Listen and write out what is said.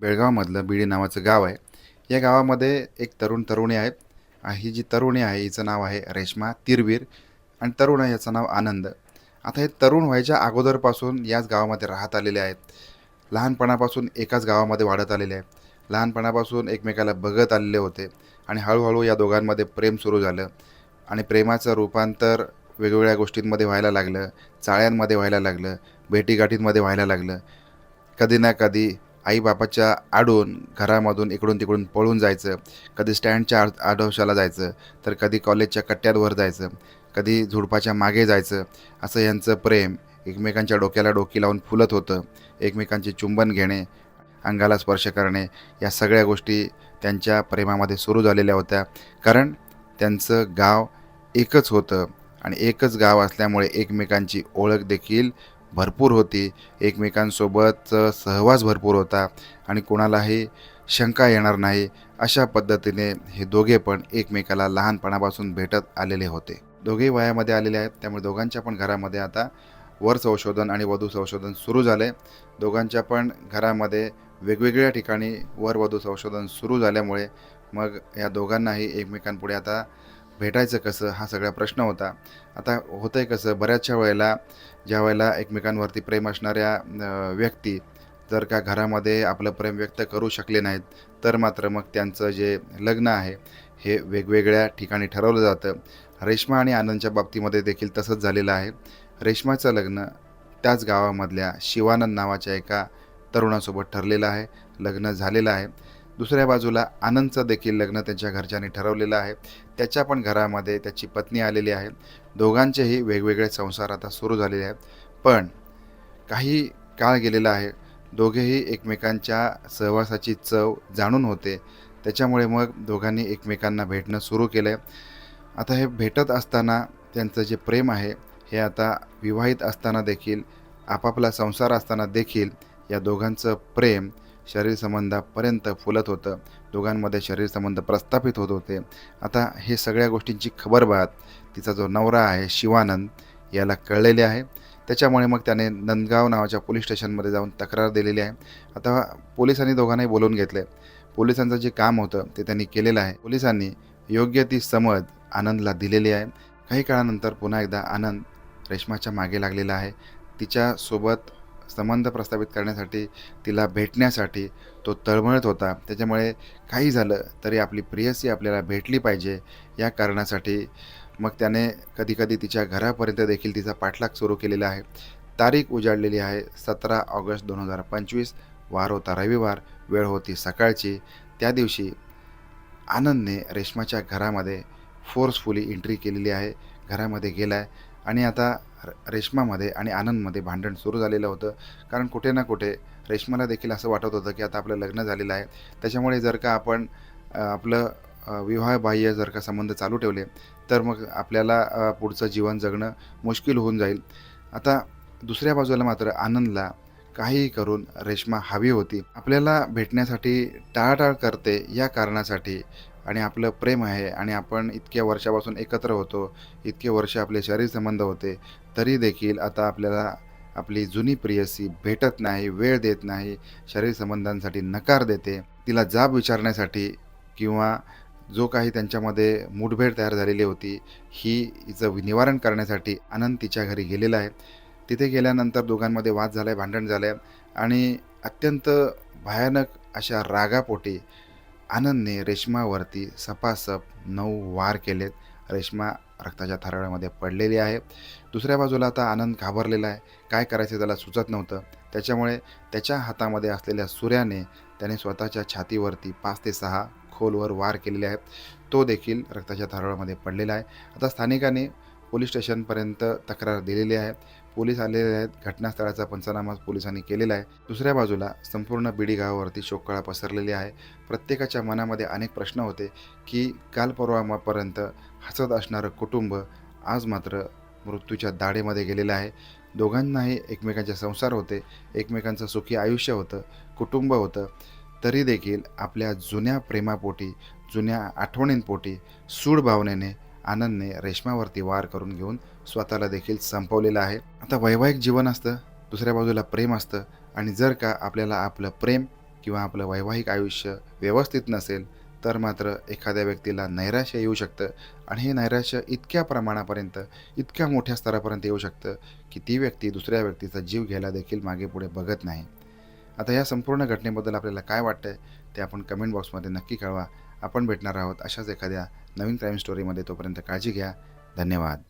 बेळगावमधलं बिडी नावाचं गाव आहे. या गावामध्ये एक तरुण तरुणी आहेत ही जी तरुणी आहे हिचं नाव आहे रेश्मा तिरवीर आणि तरुण आहे याचं नाव आनंद. आता हे तरुण व्हायच्या अगोदरपासून याच गावामध्ये राहत आलेले आहेत. लहानपणापासून एकाच गावामध्ये वाढत आलेले आहेत. लहानपणापासून एकमेकाला बघत आलेले होते आणि हळूहळू या दोघांमध्ये प्रेम सुरू झालं आणि प्रेमाचं रूपांतर वेगवेगळ्या गोष्टींमध्ये व्हायला लागलं. चाळ्यांमध्ये व्हायला लागलं. भेटीगाठींमध्ये व्हायला लागलं. कधी ना कधी आईबापाच्या आडून घरामधून इकडून तिकडून पळून जायचं. कधी स्टँडच्या आड आडोशाला जायचं तर कधी कॉलेजच्या कट्ट्यावर जायचं कधी झुडपाच्या मागे जायचं असं यांचं प्रेम एकमेकांच्या डोक्याला डोकी लावून फुलत होतं. एकमेकांचे चुंबन घेणे अंगाला स्पर्श करणे या सगळ्या गोष्टी त्यांच्या प्रेमामध्ये सुरू झालेल्या होत्या. कारण त्यांचं गाव एकच होतं आणि एकच गाव असल्यामुळे एकमेकांची ओळख देखील भरपूर होती. एकमेकांसोबत सहवास भरपूर होता आणि कोणालाही शंका येणार नाही. अशा पद्धतीने हे दोघे पण एकमेकाला लहानपणापासून भेटत आलेले होते. दोघेही वयामध्ये आलेले आहेत. त्यामुळे दोघांच्या पण घरामध्ये आता वर संशोधन आणि वधू संशोधन सुरू झाले. दोघांच्या पण घरामध्ये वेगवेगळ्या ठिकाणी वर वधू संशोधन सुरू झाल्यामुळे मग या दोघांनाही एकमेकांपुढे आता भेटायचं कसं? हा सगळा प्रश्न होता. आता होतं आहे कसं? बऱ्याचशा वेळेला ज्या वेळेला एकमेकांवरती प्रेम असणाऱ्या व्यक्ती जर का घरामध्ये आपलं प्रेम व्यक्त करू शकले नाहीत तर मात्र मग त्यांचं जे लग्न आहे हे वेगवेगळ्या ठिकाणी ठरवलं जातं. रेश्मा आणि आनंदच्या बाबतीमध्ये देखील तसंच झालेलं आहे. रेश्माचं लग्न त्याच गावामधल्या शिवानंद नावाच्या एका तरुणासोबत ठरलेलं आहे. लग्न झालेलं आहे. दुसऱ्या बाजूला आनंदचं देखील लग्न त्यांच्या घरच्यांनी ठरवलेलं आहे. त्याच्या पण घरामध्ये त्याची पत्नी आलेली आहे. दोघांचेही वेगवेगळे संसार आता सुरू झालेले आहेत. पण काही काळ गेलेला आहे. दोघेही एकमेकांच्या सहवासाची चव जाणून होते. त्याच्यामुळे मग दोघांनी एकमेकांना भेटणं सुरू केलं आहे आता हे भेटत असताना त्यांचं जे प्रेम आहे हे आता विवाहित असताना देखील आपापला संसार असताना देखील या दोघांचं प्रेम शरीर संबंधापर्यंत फुलत होतं. दोघांमध्ये शरीर संबंध प्रस्थापित होत होते. आता हे सगळ्या गोष्टींची खबरबात तिचा जो नवरा आहे शिवानंद याला कळलेले आहे. त्याच्यामुळे मग त्याने नंदगाव नावाच्या पोलीस स्टेशनमध्ये जाऊन तक्रार दिलेली आहे. आता पोलिसांनी दोघांनाही बोलवून घेतले पोलिसांचं जे काम होतं ते त्यांनी केलेलं आहे. पोलिसांनी योग्य ती समज आनंदला दिलेली आहे. काही काळानंतर पुन्हा एकदा आनंद रेश्माच्या मागे लागलेला आहे. तिच्यासोबत संबंध प्रस्थापित करण्यासाठी तिला भेटण्यासाठी तो तळमळत होता. त्याच्यामुळे काही झालं तरी आपली प्रियसी आपल्याला भेटली पाहिजे या कारणासाठी. मग त्याने कधीकधी तिच्या घरापर्यंत देखील तिचा पाठलाग सुरू केलेला आहे. तारीख उजाडलेली आहे. सतरा ऑगस्ट दोन हजार पंचवीस. वार होता रविवार. वेळ होती सकाळची. त्या दिवशी आनंदने रेश्माच्या घरामध्ये फोर्सफुली एंट्री केलेली आहे. घरामध्ये गेला आहे आणि आता रेश्मामध्ये आणि आनंदमध्ये भांडण सुरू झालेलं होतं. कारण कुठे ना कुठे रेश्माला देखील असं वाटत होतं की आता आपलं लग्न झालेलं आहे. त्याच्यामुळे जर का आपण आपलं विवाहबाह्य जर का संबंध चालू ठेवले तर मग आपल्याला पुढचं जीवन जगणं मुश्किल होऊन जाईल. आता दुसऱ्या बाजूला मात्र आनंदला काहीही करून रेश्मा हवी होती. आपल्याला भेटण्यासाठी टाळाटाळ करते या कारणासाठी आणि आपलं प्रेम आहे आणि आपण इतक्या वर्षापासून एकत्र होतो इतके वर्ष आपले शरीर संबंध होते तरी देखील आता आपल्याला आपली जुनी प्रियसी भेटत नाही वेळ देत नाही शरीर संबंधांसाठी नकार देते. तिला जाब विचारण्यासाठी किंवा जो काही त्यांच्यामध्ये मुठभेड तयार झालेली होती ही हिचं निवारण करण्यासाठी आनंद तिच्या घरी गेलेला आहे. तिथे गेल्यानंतर दोघांमध्ये वाद झाला आहे भांडण झालं आहे आणि अत्यंत भयानक अशा रागापोटी आनंदने रेश्मावरती सपासप नऊ वार केलेत. रेश्मा रक्ताच्या थराळ्यामध्ये पडलेली आहे. दुसऱ्या बाजूला आता आनंद घाबरलेला आहे. काय करायचं त्याला सुचत नव्हतं. त्याच्यामुळे त्याच्या हातामध्ये असलेल्या सूर्याने त्याने स्वतःच्या छातीवरती पाच ते सहा खोलवर वार केलेले आहेत. तो देखील रक्ताच्या थराळामध्ये पडलेला आहे. आता स्थानिकाने पोलीस स्टेशनपर्यंत तक्रार दिलेली आहे. पोलीस आलेले आहेत. घटनास्थळाचा पंचनामा पोलिसांनी केलेला आहे. दुसऱ्या बाजूला संपूर्ण बिडी गावावरती शोककळा पसरलेली आहे. प्रत्येकाच्या मनामध्ये अनेक प्रश्न होते की काल परवापर्यंत हसत असणारं कुटुंब आज मात्र मृत्यूच्या दाढेमध्ये गेलेलं आहे. दोघांनाही एकमेकांचे संसार होते. एकमेकांचं सुखी आयुष्य होतं. कुटुंब होतं. तरी देखील आपल्या जुन्या प्रेमापोटी जुन्या आठवणींपोटी सूड भावनेने आनंदने रेश्मावरती वार करून घेऊन स्वतःला देखील संपवलेलं आहे. आता वैवाहिक जीवन असतं दुसऱ्या बाजूला प्रेम असतं आणि जर का आपल्याला आपलं प्रेम किंवा आपलं वैवाहिक आयुष्य व्यवस्थित नसेल तर मात्र एखाद्या व्यक्तीला नैराश्य येऊ शकतं आणि हे नैराश्य इतक्या प्रमाणापर्यंत इतक्या मोठ्या स्तरापर्यंत येऊ शकतं की ती व्यक्ती दुसऱ्या व्यक्तीचा जीव घ्यायला देखील मागे पुढे बघत नाही. आता या संपूर्ण घटनेबद्दल आपल्याला काय वाटतंय ते आपण कमेंट बॉक्समध्ये नक्की कळवा. आपण भेटणार आहोत अशाच एखाद्या नवीन क्राईम स्टोरीमध्ये तोपर्यंत काळजी घ्या. धन्यवाद.